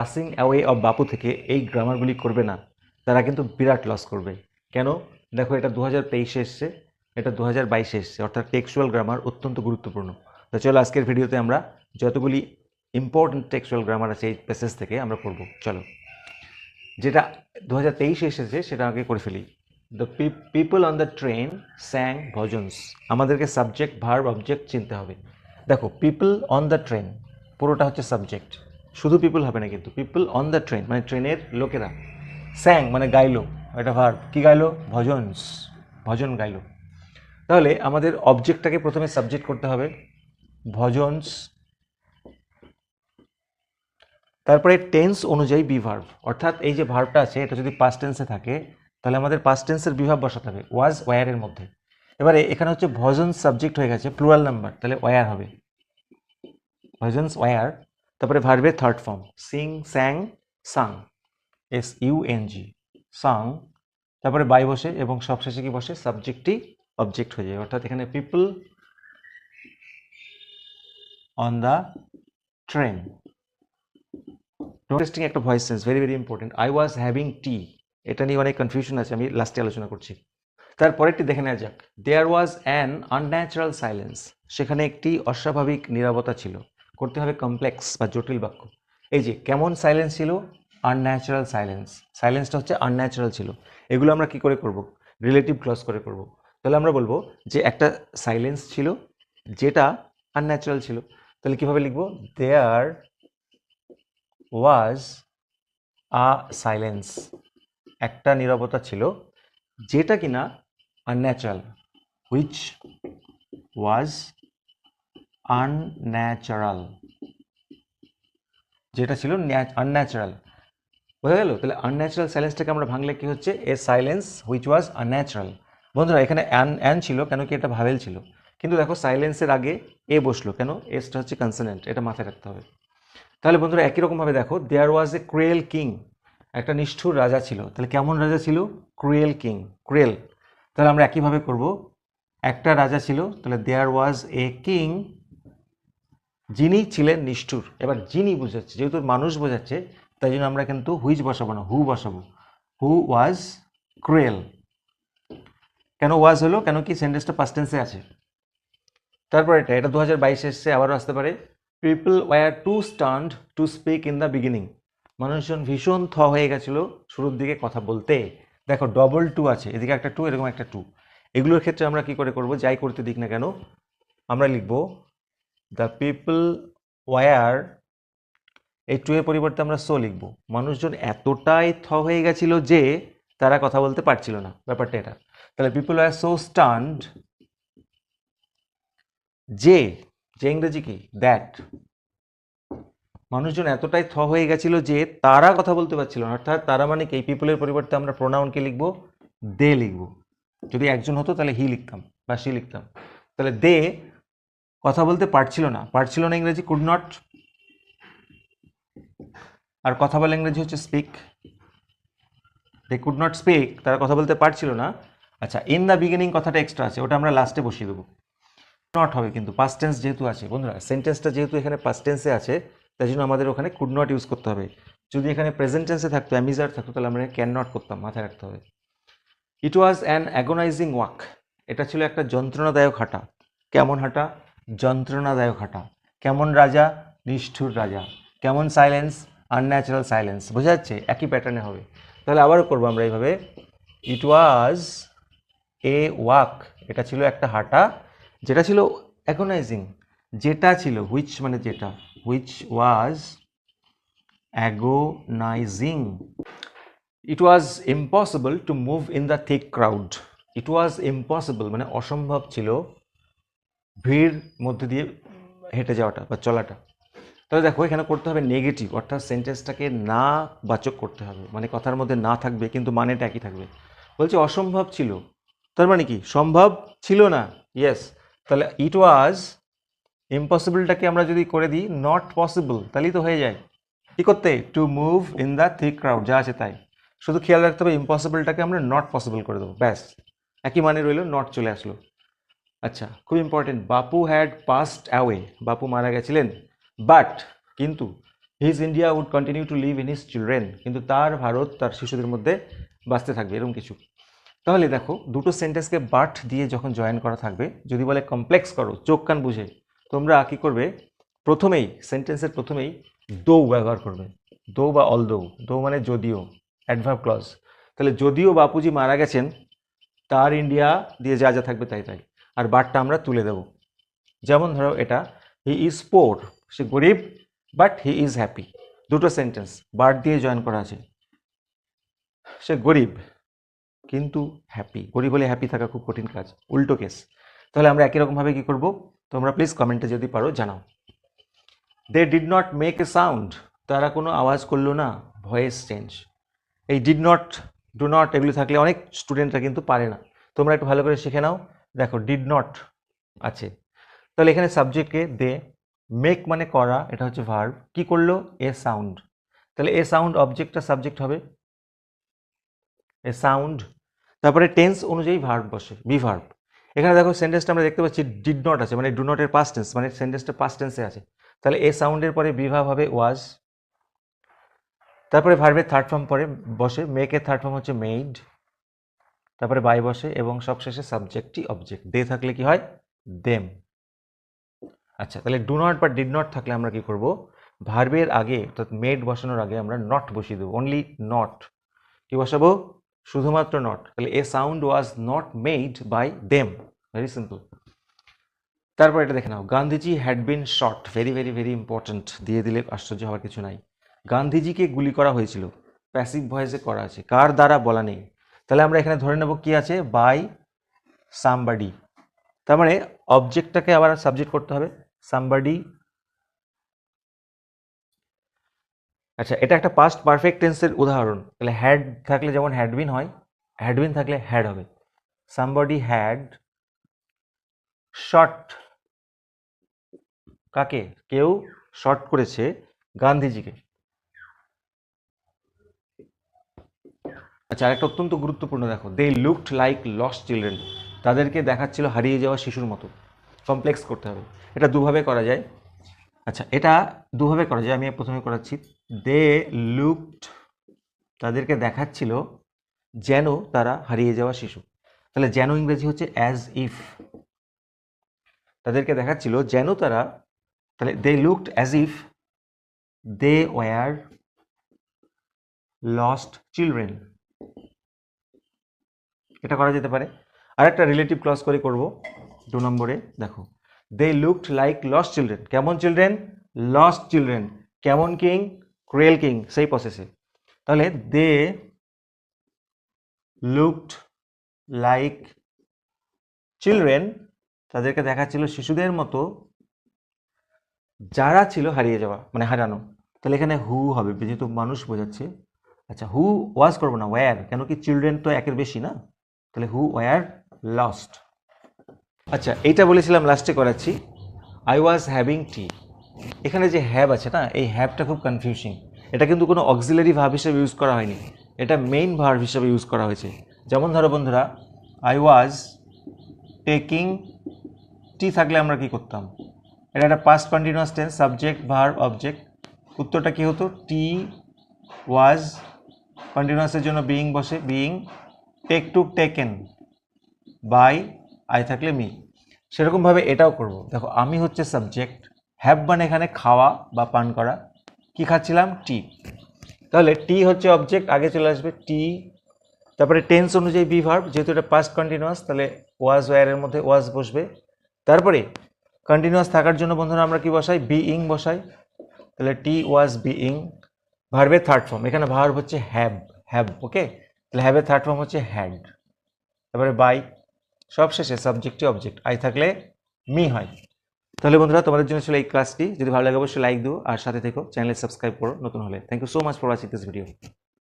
Passing away of বাপু থেকে এই গ্রামারগুলি করবে না, তারা কিন্তু বিরাট লস করবে। কেন? দেখো এটা দু হাজার তেইশে এসছে, এটা দু হাজার বাইশে এসছে, অর্থাৎ টেক্সুয়াল গ্রামার অত্যন্ত গুরুত্বপূর্ণ। তো চলো আজকের ভিডিওতে আমরা যতগুলি ইম্পর্টেন্ট টেক্সুয়াল গ্রামার আছে এই প্যাসেজ থেকে আমরা করব চলো। যেটা দু হাজার তেইশে এসেছে, সেটা আগে করে ফেলি। The people on the train sang bhajans আমাদেরকে সাবজেক্ট ভার্ব অবজেক্ট চিনতে হবে। দেখো পিপল অন দ্য ট্রেন পুরোটা হচ্ছে সাবজেক্ট শুধু পিপল হবে না কিন্তু পিপল অন দ্য ট্রেন মানে ট্রেনের লোকেরা। স্যাং মানে গাইলো, এটা ভার্ব কি গাইলো? ভজনস, ভজন গাইলো। তাহলে আমাদের অবজেক্টটাকে প্রথমে সাবজেক্ট করতে হবে। ভজনস। তারপরে টেন্স অনুযায়ী বি ভার্ব অর্থাৎ এই যে ভার্বটা আছে, এটা যদি পাস্ট টেন্সে থাকে, তাহলে আমাদের পাস্ট টেন্সের বিভাব বসাতে হবে। ওয়াজ ওয়ারের মধ্যে। এবারে এখানে হচ্ছে ভজন সাবজেক্ট হয়ে গেছে প্লুরাল নাম্বার তাহলে ওয়ার হবে? ভজনস ওয়ার তারপরে ভার্বের third form sing sang sung S U N G sung তারপরে বাই বসে এবং সবশেষে কি বসে? সাবজেক্টই অবজেক্ট হয়ে যায়। অর্থাৎ এখানে people on the train interesting একটা voice sense very very important I was having tea এটা নিয়ে অনেক কনফিউশন আছে, আমি লাস্টে আলোচনা করছি। তারপরেরটি দেখে নেওয়া যাক। There was an unnatural silence সেখানে একটি অস্বাভাবিক নীরবতা ছিল। করতে হবে কমপ্লেক্স বা জটিল বাক্য। এই যে, কেমন সাইলেন্স ছিল? আনন্যাচারাল সাইলেন্স সাইলেন্সটা হচ্ছে আনন্যাচারাল ছিল। এগুলো আমরা কি করে করব? রিলেটিভ ক্লজ করে করব। তাহলে আমরা বলব যে, একটা সাইলেন্স ছিল যেটা আনন্যাচারাল ছিল। তাহলে কীভাবে লিখব? দেয়ার ওয়াজ আ সাইলেন্স একটা নিরবতা ছিল যেটা কিনা আনন্যাচারাল হুইচ ওয়াজ আনন্যাচারাল যেটা ছিল আনন্যাচারাল বোঝা গেল? তাহলে আনন্যাচারাল সাইলেন্সটাকে আমরা ভাঙলে কি হচ্ছে? A silence which was unnatural বন্ধুরা, এখানে অ্যান অ্যান ছিল, কেন কি এটা ভাবেল ছিল? কিন্তু দেখো সাইলেন্সের আগে এ বসল, কেন? এসটা হচ্ছে কনসোনেন্ট এটা মাথায় রাখতে হবে। তাহলে বন্ধুরা, একই রকমভাবে দেখো দেয়ার ওয়াজ এ ক্রুয়েল কিং একটা নিষ্ঠুর রাজা ছিল। তাহলে কেমন রাজা ছিল? ক্রুয়েল কিং ক্রুয়েল তাহলে আমরা একইভাবে করব। একটা রাজা ছিল, তাহলে দেয়ার ওয়াজ এ কিং যিনি ছিলেন নিষ্ঠুর, এবার যিনি বোঝাচ্ছে, যেহেতু মানুষ বোঝাচ্ছে, তাই জন্য আমরা কিন্তু হুইচ বসাবো না হু বসাবো। হু ওয়াজ ক্রুয়েল কেন ওয়াজ হলো? কেন কি সেন্টেন্সটা পাস্ট টেন্সে আছে? তারপর এটা এটা দু হাজার বাইশে এসছে, আবারও আসতে পারে। People were to stand to speak in the beginning মানুষজন ভীষণ থ হয়ে গেছিল শুরুর দিকে কথা বলতে। দেখো ডবল টু আছে, এদিকে একটা টু এরকম একটা টু এগুলোর ক্ষেত্রে আমরা কি করে করব? যাই করতে দিক না কেন, আমরা লিখব দ্য পিপল ওয়ার এই টু এর পরিবর্তে আমরা সো লিখব। মানুষজন এতটাই থ হয়ে গেছিল যে তারা কথা বলতে পারছিল না, ব্যাপারটা এটা। তাহলে পিপল ওয়ার সো স্টান্ড যে যে ইংরেজি কি? দ্যাট মানুষজন এতটাই থ হয়ে গেছিল যে তারা কথা বলতে পারছিল না। অর্থাৎ তারা মানে কি? পিপলের পরিবর্তে আমরা প্রোনাউনকে লিখব? দে লিখব। যদি একজন হতো তাহলে হি লিখতাম বা সি লিখতাম। তাহলে দে কথা বলতে পারছিল না। পারছিল না ইংরেজি কুড নট আর কথা বলা ইংরেজি হচ্ছে speak they could not speak তারা কথা বলতে পারছিল না। আচ্ছা ইন দ্য বিগিনিং কথাটা এক্সট্রা আছে, ওটা আমরা লাস্টে বসিয়ে দেবো। নট হবে কিন্তু পাস্ট টেন্স যেহেতু আছে। বন্ধুরা সেন্টেন্সটা যেহেতু এখানে পাস্ট টেন্সে আছে, তাই জন্য আমাদের ওখানে কুড নট ইউজ করতে হবে। যদি এখানে প্রেজেন্ট টেন্সে থাকতো অ্যামিজার থাকতো, তাহলে আমরা ক্যান নট করতাম, মাথায় রাখতে হবে। It was an agonising walk এটা ছিল একটা যন্ত্রণাদায়ক হাঁটা। কেমন হাঁটা? যন্ত্রণাদায়ক হাঁটা। কেমন রাজা? নিষ্ঠুর রাজা। কেমন সাইলেন্স আনন্যাচারাল সাইলেন্স বোঝা যাচ্ছে? একই প্যাটার্নে হবে। তাহলে আবারও করব আমরা এইভাবে। ইট ওয়াজ এ ওয়াক এটা ছিল একটা হাঁটা। যেটা ছিল অ্যাগোনাইজিং যেটা ছিল হুইচ মানে যেটা? Which was agonising it was impossible to move in the thick crowd it was impossible মানে অসম্ভব ছিল। ভিড় মধ্যে দিয়ে হেঁটে যাওয়াটা বা চলাটা। তাহলে দেখো এখানে করতে হবে নেগেটিভ অর্থাৎ সেন্টেন্সটাকে না বাচক করতে হবে। মানে কথার মধ্যে না থাকবে কিন্তু মানেটা একই থাকবে। বলছে অসম্ভব ছিল। তার মানে কি? সম্ভব ছিল না। ইয়েস তাহলে ইট ওয়াজ ইম্পসিবলটাকে আমরা যদি করে দিই নট পসিবল তাহলেই তো হয়ে যায়। কী করতে? To move in the thick crowd যা আছে তাই। শুধু খেয়াল রাখতে হবে ইম্পসিবলটাকে আমরা নট পসিবল করে দেবো। ব্যাস। একই মানে রইল নট চলে আসলো। আচ্ছা খুব important Bapu had passed away বাপু মারা গেছিলেন বাট কিন্তু his India would continue to live in his children কিন্তু তার ভারত, তার শিশুদের মধ্যে বাঁচতে থাকবে, এরকম কিছু। তাহলে দেখো, দুটো সেন্টেন্সকে বাট দিয়ে যখন জয়েন করা থাকবে, যদি বলে কমপ্লেক্স করো, চোখ কান বুঝে, তোমরা কী করবে? প্রথমেই সেন্টেন্সের প্রথমেই দৌ ব্যবহার করবে। দৌ বা অল দৌ দৌ মানে যদিও অ্যাডভার্ব ক্লজ তাহলে যদিও বাপুজি মারা গেছেন, তার ইন্ডিয়া দিয়ে যা যা থাকবে তাই তাই। আর বাটটা আমরা তুলে দেব। যেমন ধরো এটা হি ইজ পোর সে গরিব বাট হি ইজ হ্যাপি দুটো সেন্টেন্স বাট দিয়ে জয়েন করা আছে। সে গরিব, কিন্তু হ্যাপি গরিব হলে হ্যাপি থাকা খুব কঠিন কাজ। উল্টো কেস তাহলে আমরা একই রকমভাবে কী করব? তোমরা প্লিজ কমেন্টে যদি পারো জানাও। They did not make a sound তারা কোনো আওয়াজ করল না। ভয়েস চেঞ্জ এই ডিড নট ডু নট এগুলো থাকলে অনেক স্টুডেন্টরা কিন্তু পারে না। তোমরা একটু ভালো করে শিখে নাও। দেখো ডিড নট আছে। তাহলে এখানে সাবজেক্টকে দে মেক মানে করা, এটা হচ্ছে ভার্ব কি করল? এ সাউন্ড তাহলে এ সাউন্ড অবজেক্টটা সাবজেক্ট হবে। এ সাউন্ড তারপরে টেন্স অনুযায়ী ভার্ব বসে বি ভার্ব এখানে দেখো সেন্টেন্সটা আমরা দেখতে পাচ্ছি ডিড নট আছে মানে ডু নটের পাস্ট টেন্স মানে সেন্টেন্সটা পাস্ট টেন্সে আছে। তাহলে এ সাউন্ডের পরে বিভাব হবে ওয়াজ তারপরে ভার্বের থার্ড ফর্ম পরে বসে মেকের থার্ড ফর্ম হচ্ছে মেইড তারপরে বাই বসে এবং সবশেষে সাবজেক্টটি অবজেক্ট দে থাকলে কি হয়? দেম আচ্ছা তাহলে ডু নট বা ডিড নট থাকলে আমরা কি করব? ভার্বের আগে, অর্থাৎ মেড বসানোর আগে আমরা নট বসিয়ে দেবো। অনলি নট কি বসাবো? শুধুমাত্র নট তাহলে a sound was not made by them very simple তারপর এটা দেখে নাও। Gandhiji had been shot very very very important দিয়ে দিলে আশ্চর্য হওয়ার কিছু নাই। গান্ধীজিকে গুলি করা হয়েছিল। প্যাসিভ ভয়েসে করা আছে। কার দ্বারা বলা নেই? তাহলে আমরা এখানে ধরে নেব কি আছে? বাই সামবাডি তার মানে অবজেক্টটাকে আবার সাবজেক্ট করতে হবে। সামবাডি আচ্ছা এটা একটা পাস্ট পারফেক্ট টেন্সের উদাহরণ। তাহলে হ্যাড থাকলে যেমন হ্যাডবিন হয় হ্যাডবিন থাকলে হ্যাড হবে। সামবডি হ্যাড শর্ট কাকে? কেউ শর্ট করেছে গান্ধীজিকে। আচ্ছা আরেকটা অত্যন্ত গুরুত্বপূর্ণ দেখো they looked like lost children তাদেরকে দেখাচ্ছিল হারিয়ে যাওয়া শিশুর মতো। কমপ্লেক্স করতে হবে। এটা দুভাবে করা যায়। আচ্ছা এটা দুভাবে করা যায়, আমি প্রথমে করাচ্ছি। দে লুকড তাদেরকে দেখাচ্ছিল যেন তারা হারিয়ে যাওয়া শিশু। তাহলে যেন ইংরেজি হচ্ছে অ্যাজ ইফ তাদেরকে দেখাচ্ছিল যেন তারা, তাহলে they looked as if they were lost children এটা করা যেতে পারে। আর একটা রিলেটিভ ক্লস করে করব। দু নম্বরে, দেখো। They looked like lost children কেমন চিলড্রেন লস্ট চিলড্রেন কেমন কিং ক্রুয়েল কিং সেই প্রসেসে তাহলে দে লুকড লাইক চিলড্রেন তাদেরকে দেখাচ্ছিল শিশুদের মতো। যারা ছিল হারিয়ে যাওয়া মানে হারানো। তাহলে এখানে হু হবে, যেহেতু মানুষ বোঝাচ্ছে। আচ্ছা হু ওয়াজ করব না ওয়্যার কেন কি চিলড্রেন তো একের বেশি না? তাহলে হু ওয়্যার লস্ট আচ্ছা এইটা বলেছিলাম লাস্টে করাচ্ছি। আই ওয়াজ হ্যাভিং টি এখানে যে হ্যাব আছে না, এই হ্যাবটা খুব কনফিউজিং এটা কিন্তু কোনো অক্সিলারি ভাব হিসেবে ইউজ করা হয়নি। এটা মেইন ভার্ব হিসেবে ইউজ করা হয়েছে। যেমন ধরো বন্ধুরা আই ওয়াজ টেকিং টি থাকলে আমরা কি করতাম? এটা একটা past continuous tense subject verb object উত্তরটা কি হতো? টি ওয়াজ কন্টিনিউয়াসের জন্য বিইং বসে being take to taken by I থাকলে মি সেরকমভাবে এটাও করব। দেখো, আমি হচ্ছে সাবজেক্ট হ্যাভ মানে এখানে খাওয়া বা পান করা। কি খাচ্ছিলাম? টি তাহলে টি হচ্ছে অবজেক্ট আগে চলে আসবে টি তারপরে টেন্স অনুযায়ী বি ভার্ব যেহেতু এটা পাস্ট কন্টিনিউয়াস তাহলে ওয়াজ ওয়ারের মধ্যে ওয়াজ বসবে। তারপরে কন্টিনিউয়াস থাকার জন্য বন্ধুরা আমরা কি বসাই? বি ইং বসাই। তাহলে টি ওয়াজ বি ইং ভার্বের থার্ড ফর্ম এখানে ভার্ব হচ্ছে হ্যাভ হ্যাভ ওকে তাহলে হ্যাভের থার্ড ফর্ম হচ্ছে হ্যাড তারপরে বাই সবশেষে শেষে সাবজেক্টই অবজেক্ট আই থাকলে মি হয়। তাহলে বন্ধুরা, তোমাদের জন্য ছিল এই ক্লাসটি যদি ভালো লাগে, অবশ্যই লাইক দিও। আর সাথে থেকো চ্যানেলে সাবস্ক্রাইব করো, নতুন হলে। Thank you so much for watching this video